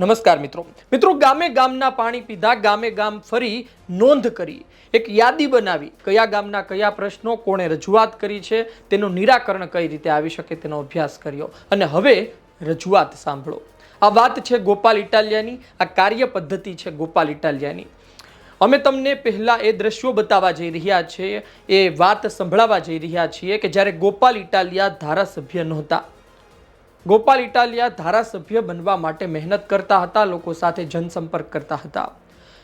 નમસ્કાર મિત્રો. મિત્રો, ગામે ગામના પાણી પીધા, ગામે ગામ ફરી નોંધ કરી. એક યાદી બનાવી. કયા ગામના કયા પ્રશ્નો, કોણે રજૂઆત કરી છે, તેનું નિરાકરણ કઈ રીતે આવી શકે તેનો અભ્યાસ કર્યો. અને હવે રજૂઆત સાંભળો. આ વાત છે ગોપાલ ઇટાલિયાની, આ કાર્ય પદ્ધતિ છે ગોપાલ ઇટાલિયાની. અમે તમને પહેલાં એ દ્રશ્યો બતાવવા જઈ રહ્યા છીએ, એ વાત સંભળાવવા જઈ રહ્યા છીએ કે જ્યારે ગોપાલ ઇટાલિયા ધારાસભ્ય નહોતા. ગોપાલ ઇટાલિયા ધારાસભ્ય બનવા માટે મહેનત કરતા હતા, લોકો સાથે જનસંપર્ક કરતા હતા.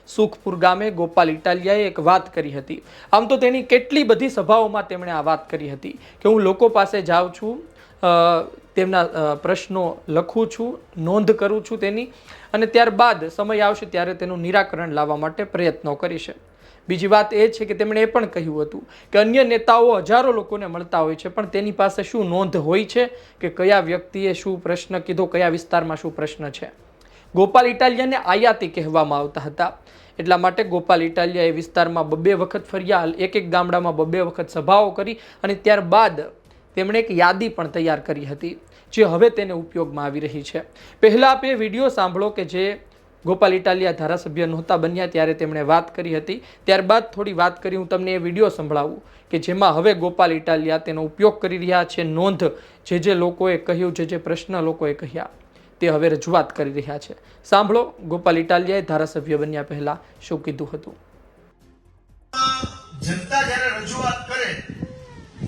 સુખપુર ગામે ગોપાલ ઇટાલિયાએ એક વાત કરી હતી. આમ તો તેની કેટલી બધી સભાઓમાં તેમણે આ વાત કરી હતી કે હું લોકો પાસે જાઉં છું તેમના પ્રશ્નો લખું છું, નોંધ કરું છું તેની અને ત્યારબાદ સમય આવશે ત્યારે તેનું નિરાકરણ લાવવા માટે પ્રયત્નો કરીશ. બીજી વાત એ છે કે તેમણે એ પણ કહ્યું હતું કે અન્ય નેતાઓ હજારો લોકોને મળતા હોય છે, પણ તેની પાસે શું નોંધ હોય છે કે કયા વ્યક્તિએ શું પ્રશ્ન કીધો, કયા વિસ્તારમાં શું પ્રશ્ન છે? ગોપાલ ઇટાલિયાને આયાતી કહેવામાં આવતા હતા. એટલા માટે ગોપાલ ઇટાલિયા એ વિસ્તારમાં બબ્બે વખત ફર્યા એક એક ગામડામાં બબ્બે વખત સભાઓ કરી અને ત્યારબાદ તેમણે એક યાદી પણ તૈયાર કરી હતી, જે હવે તેને ઉપયોગમાં આવી રહી છે. પહેલાં આપ વીડિયો સાંભળો કે જે ગોપાલ ઇટાલિયા ધારાસભ્ય નહોતા બન્યા ત્યારે તેમણે વાત કરી હતી. ત્યારબાદ થોડી વાત કરી, હું તમને એ વીડિયો સંભળાવું કે જેમાં હવે ગોપાલ ઇટાલિયા તેનો ઉપયોગ કરી રહ્યા છે. નોંધ જે જે લોકોએ કહ્યું, જે જે પ્રશ્ન લોકોએ કહ્યા, તે હવે રજૂઆત કરી રહ્યા છે. સાંભળો, ગોપાલ ઇટાલિયાએ ધારાસભ્ય બન્યા પહેલા શું કીધું હતું. જનતા જ્યારે રજૂઆત કરે,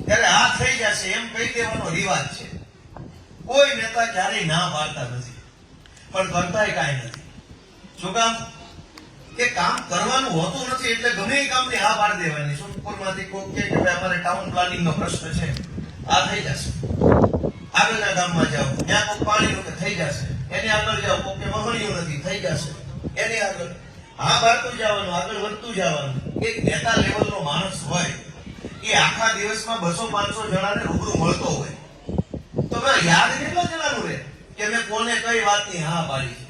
ત્યારે આ થઈ જશે એમ કહી દેવાનો રિવાજ છે. કોઈ નેતા ક્યારેય ના પાડતા નથી. પણ કરતા કાંઈ નથી. શું કામ કે કામ કરવાનું હોતું નથી એટલે ગમે એ કામની હા પાડી દેવાની. સુખપુરમાંથી કોક કે અમારે ટાઉન પ્લાનિંગનો પ્રશ્ન છે. આ થઈ જશે. આગળના ગામમાં જાઓ. ત્યાં કોક પાણીનું કે થઈ જશે. એની આગળ જાઓ. કોક કે વહણીયું નથી, થઈ જશે. એની આગળ હા બાળતું જવાનું, આગળ વધતું જવાનું. એક નેતા લેવલનો માણસ હોય, એ આખા દિવસમાં બસો પાંચસો જણાને રૂબરૂ મળતો હોય. તો મેં યાદ કેટલા જણાનું રહે કે મેં કોને કઈ વાતની હા પાડી છે?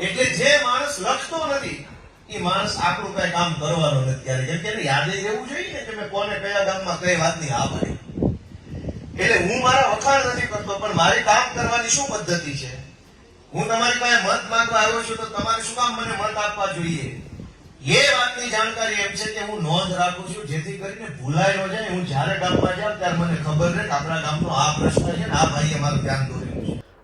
એટલે જે માણસ લખતો નથી, એ માણસ આપણું કઈ કામ કરવાનો નથી ત્યારે જેમ કે યાદે રહેવું જોઈએ કે મેં કોને કયા ગામમાં કઈ વાતની હા પાડી. એટલે હું મારા વખાણ નથી કરતો, પણ મારી કામ કરવાની શું પદ્ધતિ છે? હું તમારી પાસે મત માંગવા આવ્યો છું તો તમારે શું કામ મને મત આપવા જોઈએ? એ વાતની જાણકારી એમ છે કે હું નોંધ રાખું છું, જેથી કરીને ભૂલાય ન જાય. હું જ્યારે ગામમાં જાઉં ત્યારે મને ખબર રહે આપણા ગામનો આ પ્રશ્ન છે ને આ ભાઈએ મારું ધ્યાન દોર્યું.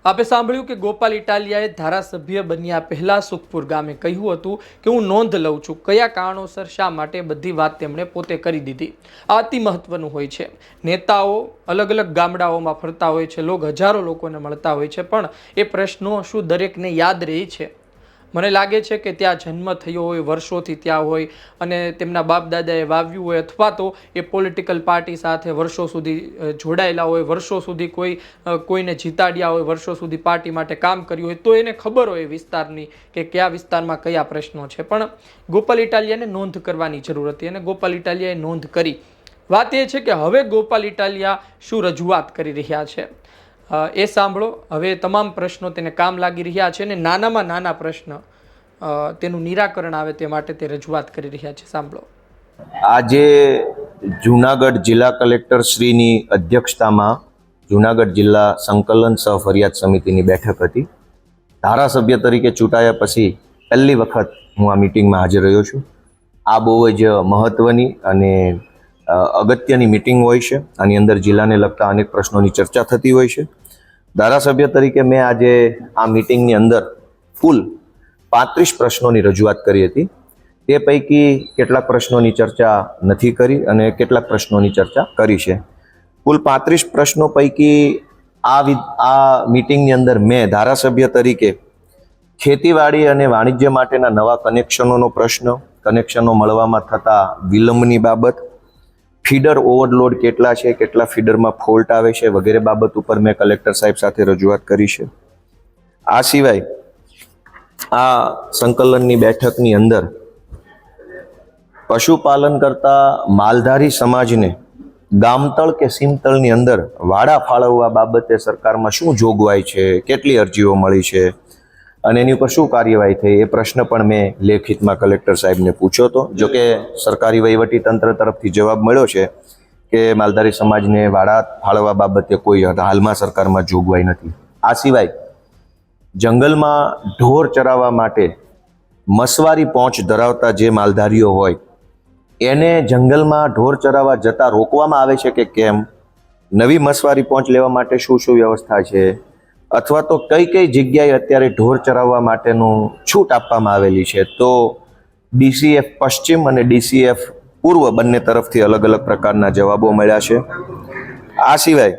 છે આપે સાંભળ્યું કે ગોપાલ ઇટાલિયાએ ધારાસભ્ય બન્યા પહેલા સુખપુર ગામે કહ્યું હતું કે હું નોંધ લઉં છું કયા કારણોસર શા માટે બધી વાત તેમણે પોતે કરી દીધી. આ અતિ મહત્વનું હોય છે. નેતાઓ અલગ અલગ ગામડાઓમાં ફરતા હોય છે, લોક હજારો લોકોને મળતા હોય છે, પણ એ પ્રશ્નો શું દરેકને યાદ રહે છે? મને લાગે છે કે ત્યાં જન્મ થયો હોય, વર્ષોથી ત્યાં હોય અને તેમના બાપ દાદાએ વાવ્યું હોય અથવા તો એ પોલિટિકલ પાર્ટી સાથે વર્ષો સુધી જોડાયેલા હોય, વર્ષો સુધી કોઈ કોઈને જીતાડ્યા હોય, વર્ષો સુધી પાર્ટી માટે કામ કર્યું હોય, તો એને ખબર હોય વિસ્તારની કે કયા વિસ્તારમાં કયા પ્રશ્નો છે. પણ ગોપાલ ઇટાલિયાને નોંધ કરવાની જરૂર હતી અને ગોપાલ ઇટાલિયાએ નોંધ કરી. વાત એ છે કે હવે ગોપાલ ઇટાલિયા શું રજૂઆત કરી રહ્યા છે? એ સાંભળો. હવે તમામ પ્રશ્નો તેને કામ લાગી રહ્યા છે અને નાનામાં નાના પ્રશ્ન તેનું નિરાકરણ આવે તે માટે તે રજૂઆત કરી રહ્યા છે. સાંભળો. આજે જુનાગઢ જિલ્લા કલેક્ટર શ્રીની અધ્યક્ષતામાં જુનાગઢ જિલ્લા સંકલન સહ ફરિયાદ સમિતિની બેઠક હતી. ધારાસભ્ય તરીકે ચૂંટાયા પછી પહેલી વખત હું આ મિટિંગમાં હાજર રહ્યો છું. આ બહુ જ મહત્ત્વની અને અગત્યની મિટિંગ હોય છે. આની અંદર જિલ્લાને લગતા અનેક પ્રશ્નોની ચર્ચા થતી હોય છે. ધારાસભ્ય તરીકે મેં આજે આ મિટિંગની અંદર ફૂલ પાંત્રીસ પ્રશ્નોની રજૂઆત કરી હતી. તે પૈકી કેટલાક પ્રશ્નોની ચર્ચા નથી કરી અને કેટલાક પ્રશ્નોની ચર્ચા કરી છે. કુલ પાંત્રીસ પ્રશ્નો પૈકી આ આ મિટિંગની અંદર મેં ધારાસભ્ય તરીકે ખેતીવાડી અને વાણિજ્ય માટેના નવા કનેક્શનોનો પ્રશ્ન કનેક્શનો મળવામાં થતા વિલંબની બાબત ફીડર ઓવરલોડ કેટલા છે, કેટલા ફીડરમાં ફોલ્ટ આવે છે વગેરે બાબત ઉપર મેં કલેક્ટર સાહેબ સાથે રજૂઆત કરી છે. આ સિવાય આ સંકલનની બેઠકની અંદર પશુપાલન કરતા માલધારી સમાજને ગામતળ કે સીમતળની અંદર વાડા ફાળવવા બાબતે સરકારમાં શું જોગવાઈ છે, કેટલી અરજીઓ મળી છે અને એની ઉપર શું કાર્યવાહી થઈ એ પ્રશ્ન પણ મેં લેખિતમાં કલેક્ટર સાહેબને પૂછ્યો હતો. જો કે સરકારી વહીવટી તંત્ર તરફથી જવાબ મળ્યો છે કે માલધારી સમાજને વાડા ફાળવવા બાબતે કોઈ હાલમાં સરકારમાં જોગવાઈ નથી. આ સિવાય જંગલમાં ઢોર ચરાવવા માટે મસવારી પહોંચ ધરાવતા જે માલધારીઓ હોય, એને જંગલમાં ઢોર ચરાવવા જતા રોકવામાં આવે છે કે કેમ? નવી મસવારી પહોંચ લેવા માટે શું શું વ્યવસ્થા છે? અથવા તો કઈ કઈ જગ્યાએ અત્યારે ઢોર ચરાવવા માટેનું છૂટ આપવામાં આવેલી છે? તો ડીસીએફ પશ્ચિમ અને ડીસીએફ પૂર્વ બંને તરફથી અલગ અલગ પ્રકારના જવાબો મળ્યા છે. આ સિવાય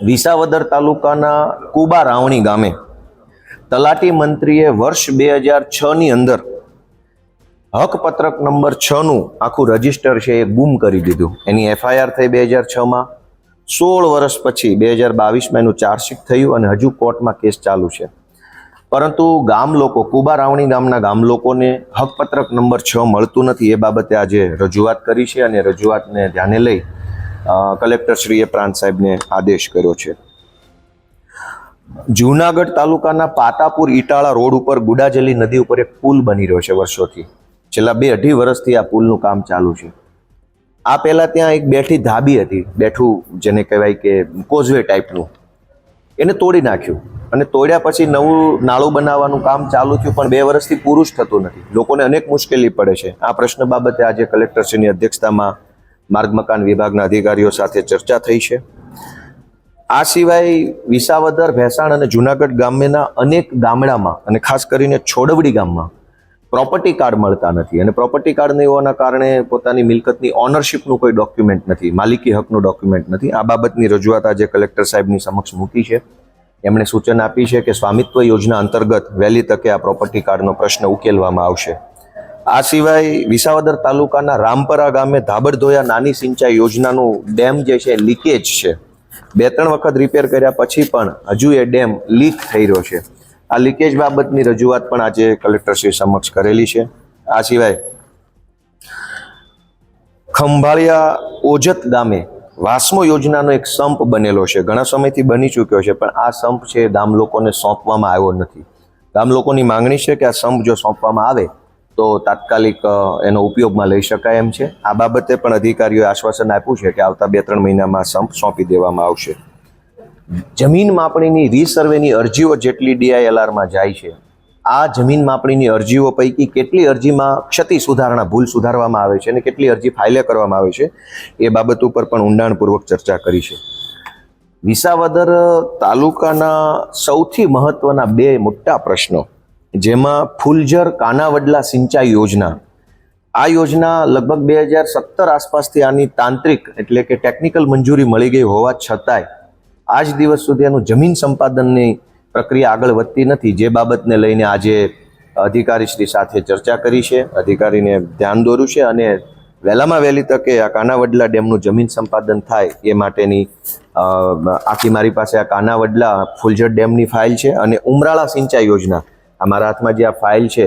વિસાવદર તાલુકાના કુબા રાવણી ગામે તલાટી મંત્રીએ વર્ષ બે હજાર છની અંદર હકપત્રક નંબર છનું આખું રજિસ્ટર છે એ ગુમ કરી દીધું. એની એફઆઈઆર થઈ બે હજાર છમાં સોળ વર્ષ પછી બે હજાર બાવીસમાં એનું ચાર્જશીટ થયું અને હજુ કોર્ટમાં કેસ ચાલુ છે. પરંતુ ગામ લોકો, કુબા રાવણી ગામના ગામ લોકોને હકપત્રક નંબર છ મળતું નથી. એ બાબતે આજે રજૂઆત કરી છે અને રજૂઆતને ધ્યાને લઈ કલેક્ટરશ્રીએ પ્રાંત સાહેબને આદેશ કર્યો છે. જૂનાગઢ તાલુકાના પાતાપુર ઈટાળા રોડ ઉપર ગુડાજલી નદી ઉપર એક પુલ બની રહ્યો છે વર્ષોથી. છેલ્લા બે અઢી વર્ષથી આ પુલનું કામ ચાલુ છે. આ પહેલાં ત્યાં એક બેઠી ધાબી હતી, બેઠું જેને કહેવાય કે કોઝવે ટાઈપનું. એને તોડી નાખ્યું. અને તોડ્યા પછી નવું નાળું બનાવવાનું કામ ચાલુ થયું, પણ બે વર્ષથી પૂરું જ થતું નથી. લોકોને અનેક મુશ્કેલી પડે છે. આ પ્રશ્ન બાબતે આજે કલેક્ટરશ્રીની અધ્યક્ષતામાં માર્ગ મકાન વિભાગના અધિકારીઓ સાથે ચર્ચા થઈ છે. આ સિવાય વિસાવદર, ભેસાણ અને જુનાગઢ ગામના અનેક ગામડામાં, અને ખાસ કરીને છોડવડી ગામમાં પ્રોપર્ટી કાર્ડ મળતા નથી. અને પ્રોપર્ટી કાર્ડ નહીં હોવાના કારણે પોતાની મિલકતની ઓનરશિપનું કોઈ ડોક્યુમેન્ટ નથી, માલિકી હકનું ડોક્યુમેન્ટ નથી. આ બાબતની રજૂઆત આજે કલેક્ટર સાહેબની સમક્ષ મૂકી છે. એમણે સૂચન આપી છે કે સ્વામિત્વ યોજના અંતર્ગત વહેલી તકે આ પ્રોપર્ટી કાર્ડનો પ્રશ્ન ઉકેલવામાં આવશે. આ સિવાય વિસાવદર તાલુકાના રામપરા ગામે ધાબડધોયા નાની સિંચાઈ યોજનાનું ડેમ જે છે, લીકેજ છે. બે ત્રણ વખત રિપેર કર્યા પછી પણ હજુ એ ડેમ લીક થઈ રહ્યો છે. આ લીકેજ બાબતની રજૂઆત પણ આજે કલેક્ટરશ્રી સમક્ષ કરેલી છે. આ સિવાય ખંભાળિયા ઓજત ગામે વાસ્મો યોજનાનો એક સંપ બનેલો છે. ઘણા સમયથી બની ચૂક્યો છે, પણ આ સંપ છે ગામ લોકોને સોંપવામાં આવ્યો નથી. ગામ લોકોની માંગણી છે કે આ સંપ જો સોંપવામાં આવે તો તાત્કાલિક એનો ઉપયોગમાં લઈ શકાય એમ છે. આ બાબતે પણ અધિકારીઓએ આશ્વાસન આપ્યું છે કે આવતા બે ત્રણ મહિનામાં સંપ સોંપી દેવામાં આવશે. જમીન માપણીની રીસર્વેની અરજીઓ જેટલી ડીઆઈએલઆરમાં જાય છે, આ જમીન માપણીની અરજીઓ પૈકી કેટલી અરજીમાં ક્ષતિ સુધારણા, ભૂલ સુધારવામાં આવે છે અને કેટલી અરજી ફાઇલે કરવામાં આવે છે, એ બાબત ઉપર પણ ઊંડાણપૂર્વક ચર્ચા કરી છે. વિસાવદર તાલુકાના સૌથી મહત્વના બે મોટા પ્રશ્નો, જેમાં ફૂલઝર કાનાવડલા સિંચાઈ યોજના. આ યોજના લગભગ બે હજાર સત્તર આસપાસથી આની તાંત્રિક એટલે કે ટેકનિકલ મંજૂરી મળી ગઈ હોવા છતાંય આજ દિવસ સુધી એનું જમીન સંપાદનની પ્રક્રિયા આગળ વધતી નથી. જે બાબતને લઈને આજે અધિકારીશ્રી સાથે ચર્ચા કરી છે. અધિકારીને ધ્યાન દોર્યું છે અને વહેલામાં વહેલી તકે આ કાનાવડલા ડેમનું જમીન સંપાદન થાય એ માટેની આખી મારી પાસે આ કાનાવડલા ફુલઝર ડેમની ફાઇલ છે અને ઉમરાળા સિંચાઈ યોજના, આ મારા હાથમાં જે આ ફાઇલ છે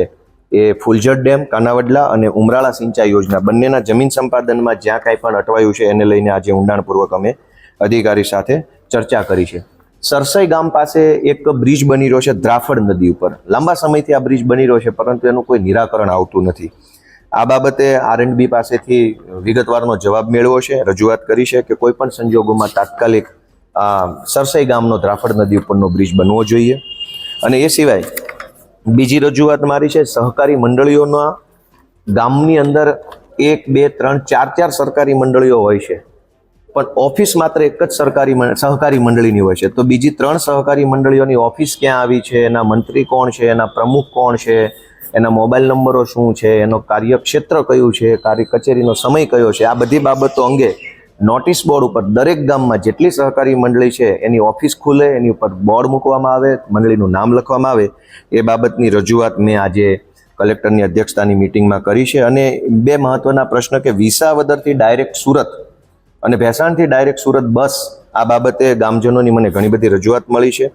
એ ફુલઝર ડેમ, કાનાવડલા અને ઉમરાળા સિંચાઈ યોજના બંનેના જમીન સંપાદનમાં જ્યાં કાંઈ પણ અટવાયું છે એને લઈને આજે ઊંડાણપૂર્વક અમે અધિકારી સાથે ચર્ચા કરી છે. સરસઈ ગામ પાસે એક બ્રિજ બની રહ્યો છે દ્રાફડ નદી ઉપર. લાંબા સમયથી આ બ્રિજ બની રહ્યો છે, પરંતુ એનું કોઈ નિરાકરણ આવતું નથી. આ બાબતે આર એન્ડ બી પાસેથી વિગતવારનો જવાબ મેળવ્યો છે, રજૂઆત કરી છે કે કોઈ પણ સંજોગોમાં તાત્કાલિક, આ સરસઈ ગામનો દ્રાફડ નદી ઉપરનો બ્રિજ બનવો જોઈએ. અને એ સિવાય, બીજી રજૂઆત મારી છે, સહકારી મંડળીઓના ગામની અંદર એક, બે, ત્રણ, ચાર ચાર સરકારી મંડળીઓ હોય છે. પણ ઓફિસ માત્ર એક જ સરકારી સહકારી મંડળીની હોય છે. તો બીજી ત્રણ સહકારી મંડળીઓની ઓફિસ ક્યાં આવી છે? એના મંત્રી કોણ છે? એના પ્રમુખ કોણ છે? એના મોબાઈલ નંબરો શું છે? એનો કાર્યક્ષેત્ર કયું છે? કાર્ય, કચેરીનો સમય કયો છે? આ બધી બાબતો અંગે નોટિસ બોર્ડ ઉપર દરેક ગામમાં જેટલી સહકારી મંડળી છે, એની ઓફિસ ખુલે, એની ઉપર બોર્ડ મૂકવામાં આવે, મંડળીનું નામ લખવામાં આવે, એ બાબતની રજૂઆત મેં આજે કલેક્ટરની અધ્યક્ષતાની મિટિંગમાં કરી છે. અને બે મહત્વના પ્રશ્ન કે વિસાવદરથી ડાયરેક્ટ સુરત અને ભેસાણથી ડાયરેક્ટ સુરત બસ આ બાબતે ગામજનોની મને ઘણી બધી રજૂઆત મળી છે.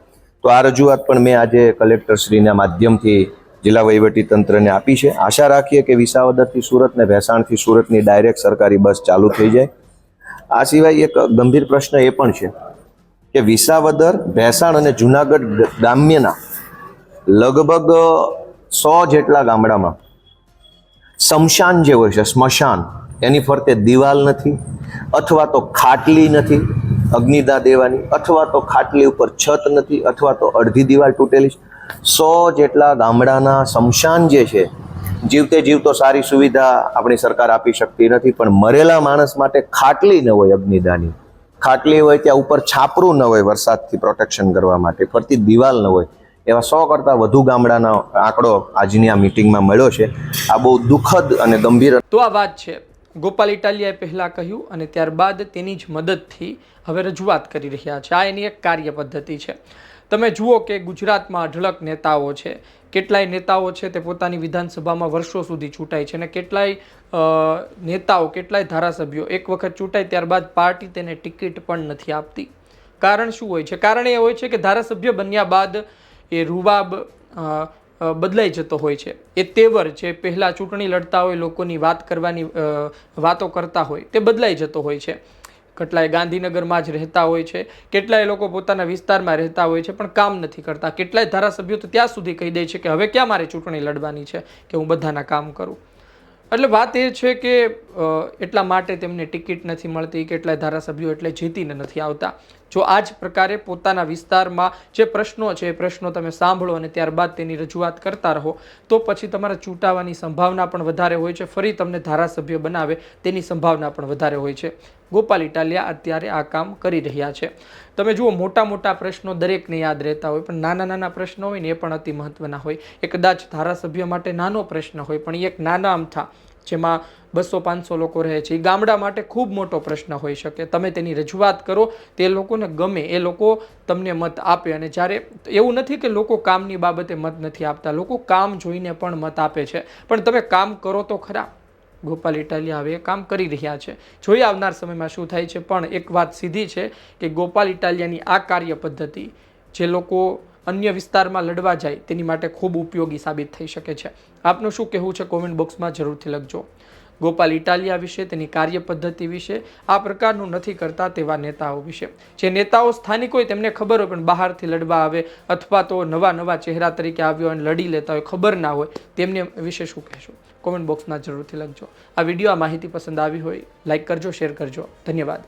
તો આ રજૂઆત પણ મેં આજે કલેક્ટરશ્રીના માધ્યમથી જિલ્લા વહીવટી તંત્રને આપી છે. આશા રાખીએ કે વિસાવદરથી સુરત ને ભેસાણથી સુરતની ડાયરેક્ટ સરકારી બસ ચાલુ થઈ જાય. આ સિવાય એક ગંભીર પ્રશ્ન એ પણ છે કે વિસાવદર, ભેસાણ અને જુનાગઢ ગામ્યના લગભગ સો જેટલા ગામડામાં શમશાન જે હોય છે, સ્મશાન એની ફરતે દિવાલ નથી, અથવા તો ખાટલી નથી અગ્નિદા દેવાની, અથવા તો ખાટલી ઉપર છત નથી, અથવા તો અડધી દિવાલ તૂટેલી સો જેટલા ગામડાના શમશાન જે છે, જીવતે જીવતો સારી સુવિધા આપણી સરકાર આપી શકતી નથી, પણ મરેલા માણસ માટે ખાટલી ન હોય અગ્નિદાની. ખાટલી હોય ત્યાં ઉપર છાપરું ન હોય વરસાદથી પ્રોટેક્શન કરવા માટે, ફરતી દિવાલ ન હોય. એવા સો કરતાં વધુ ગામડાનો આંકડો આજની આ મિટિંગમાં મળ્યો છે. આ બહુ દુઃખદ અને ગંભીર તો આ વાત છે. ગોપાલ ઇટાલિયાએ પહેલાં કહ્યું અને ત્યારબાદ તેની જ મદદથી હવે રજૂઆત કરી રહ્યા છે. આ એની એક કાર્ય પદ્ધતિ છે. તમે જુઓ કે ગુજરાતમાં અઢળક નેતાઓ છે. કેટલાય નેતાઓ છે તે પોતાની વિધાનસભામાં વર્ષો સુધી ચૂંટાય છે અને કેટલાય નેતાઓ, કેટલાય ધારાસભ્યો એક વખત ચૂંટાય ત્યારબાદ પાર્ટી તેને ટિકિટ પણ નથી આપતી. કારણ શું હોય છે? કારણ એ હોય છે કે ધારાસભ્ય બન્યા બાદ એ રૂવાબ બદલાઈ જતો હોય છે. એ તેવર જે પહેલાં ચૂંટણી લડતા હોય લોકોની વાત કરવાની વાતો કરતા હોય, તે બદલાઈ જતો હોય છે. કેટલાય ગાંધીનગરમાં જ રહેતા હોય છે, કેટલાય લોકો પોતાના વિસ્તારમાં રહેતા હોય છે, પણ કામ નથી કરતા. કેટલાય ધારાસભ્યો તો ત્યાં સુધી કહી દે છે કે હવે ક્યાં મારે ચૂંટણી લડવાની છે, કે હું બધાના કામ કરું. એટલે વાત એ છે કે એટલા માટે તેમને ટિકિટ નથી મળતી, કેટલાય ધારાસભ્યો એટલે જીતીને નથી આવતા. જો આ જ પ્રકારે પોતાના વિસ્તારમાં જે પ્રશ્નો છે, એ પ્રશ્નો તમે સાંભળો અને ત્યારબાદ તેની રજૂઆત કરતા રહો, તો પછી તમારા ચૂંટાવાની સંભાવના પણ વધારે હોય છે. ફરી તમને ધારાસભ્ય બનાવે, તેની સંભાવના પણ વધારે હોય છે. ગોપાલ ઇટાલિયા અત્યારે આ કામ કરી રહ્યા છે. તમે જુઓ, મોટા મોટા પ્રશ્નો દરેકને યાદ રહેતા હોય, પણ નાના નાના પ્રશ્નો હોય ને એ પણ અતિ મહત્વના હોય. એ કદાચ ધારાસભ્ય માટે નાનો પ્રશ્ન હોય, પણ એક નાના અમથા જેમાં બસો પાંચસો લોકો રહે છે. એ ગામડા માટે ખૂબ મોટો પ્રશ્ન હોઈ શકે. તમે તેની રજૂઆત કરો, તે લોકોને ગમે, એ લોકો તમને મત આપે. અને જ્યારે એવું નથી કે લોકો કામની બાબતે મત નથી આપતા, લોકો કામ જોઈને પણ મત આપે છે. પણ તમે કામ કરો તો ખરા. ગોપાલ ઇટાલિયા હવે કામ કરી રહ્યા છે. જોઈએ આવનાર સમયમાં શું થાય છે, પણ એક વાત સીધી છે કે ગોપાલ ઇટાલિયાની આ કાર્ય પદ્ધતિ જે લોકો અન્ય વિસ્તારમાં લડવા જાય તેની માટે ખૂબ ઉપયોગી સાબિત થઈ શકે છે. આપનું શું કહેવું છે, કોમેન્ટ બોક્સમાં જરૂરથી લખજો. ગોપાલ ઇટાલિયા વિશે, તેની કાર્ય પદ્ધતિ વિશે, આ પ્રકારનું નથી કરતા તેવા નેતાઓ વિશે. જે નેતાઓ સ્થાનિક હોય તેમને ખબર હોય પણ બહારથી લડવા આવે અથવા તો નવા નવા ચહેરા તરીકે આવ્યો અને લડી લેતા હોય, ખબર ના હોય, તેમને વિશે શું કહેશો? કોમેન્ટ બોક્સમાં જરૂરથી લખજો. આ વીડિયો આ માહિતી પસંદ આવી હોય લાઇક કરજો, શેર કરજો. ધન્યવાદ.